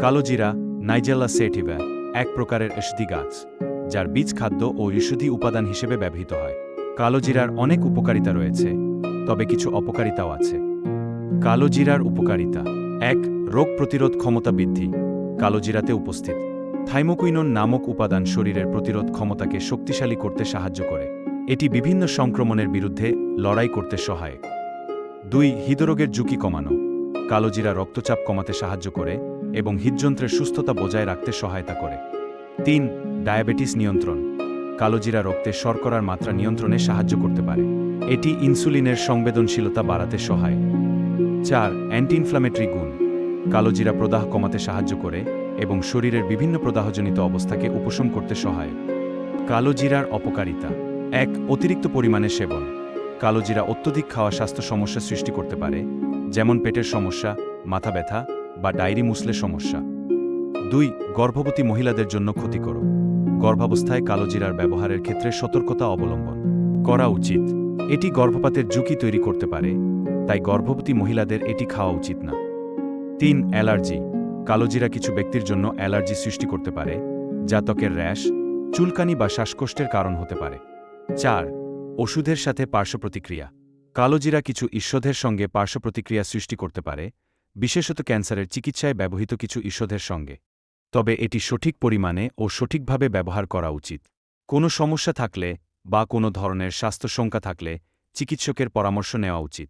কালোজিরা নাইজেলা সেটিভা, এক প্রকারের ঔষধি গাছ, যার বীজ খাদ্য ও ঔষধি উপাদান হিসেবে ব্যবহৃত হয়। কালোজিরার অনেক উপকারিতা রয়েছে, তবে কিছু অপকারিতাও আছে। কালোজিরার উপকারিতা। এক, রোগ প্রতিরোধ ক্ষমতা বৃদ্ধি। কালোজিরাতে উপস্থিত। থাইমোকুইনন নামক উপাদান শরীরের প্রতিরোধ ক্ষমতাকে শক্তিশালী করতে সাহায্য করে। এটি বিভিন্ন সংক্রমণের বিরুদ্ধে লড়াই করতে সহায়ক। দুই, হৃদরোগের ঝুঁকি কমানো। কালোজিরা রক্তচাপ কমাতে সাহায্য করে এবং হৃদযন্ত্রের সুস্থতা বজায় রাখতে সহায়তা করে। তিন, ডায়াবেটিস নিয়ন্ত্রণ। কালোজিরা রক্তে শর্করার মাত্রা নিয়ন্ত্রণে সাহায্য করতে পারে। এটি ইনসুলিনের সংবেদনশীলতা বাড়াতে সহায়। চার অ্যান্টি ইনফ্লামেটরি গুণ। কালোজিরা প্রদাহ কমাতে সাহায্য করে এবং শরীরের বিভিন্ন প্রদাহজনিত অবস্থাকে উপশম করতে সহায়। কালোজিরার অপকারিতা। এক, অতিরিক্ত পরিমাণে সেবন। কালোজিরা অত্যধিক খাওয়া স্বাস্থ্য সমস্যা সৃষ্টি করতে পারে, যেমন পেটের সমস্যা, মাথা ব্যথা বা ডায়েরি মুসলে সমস্যা। দুই, গর্ভবতী মহিলাদের জন্য ক্ষতিকর। গর্ভাবস্থায় কালোজিরার ব্যবহারের ক্ষেত্রে সতর্কতা অবলম্বন করা উচিত। এটি গর্ভপাতের ঝুঁকি তৈরি করতে পারে, তাই গর্ভবতী মহিলাদের এটি খাওয়া উচিত না। তিন, অ্যালার্জি। কালোজিরা কিছু ব্যক্তির জন্য অ্যালার্জি সৃষ্টি করতে পারে, যা ত্বকের র্যাশ, চুলকানি বা শ্বাসকষ্টের কারণ হতে পারে। চার, ওষুধের সাথে পার্শ্বপ্রতিক্রিয়া। কালোজিরা কিছু ঈশ্বধের সঙ্গে পার্শ্বপ্রতিক্রিয়া সৃষ্টি করতে পারে বিশেষত ক্যান্সারের চিকিৎসায় ব্যবহৃত কিছু ঈষধের সঙ্গে। তবে এটি সঠিক পরিমাণে ও সঠিকভাবে ব্যবহার করা উচিত। কোনো সমস্যা থাকলে বা কোনো ধরনের স্বাস্থ্য শঙ্কা থাকলে চিকিৎসকের পরামর্শ নেওয়া উচিত।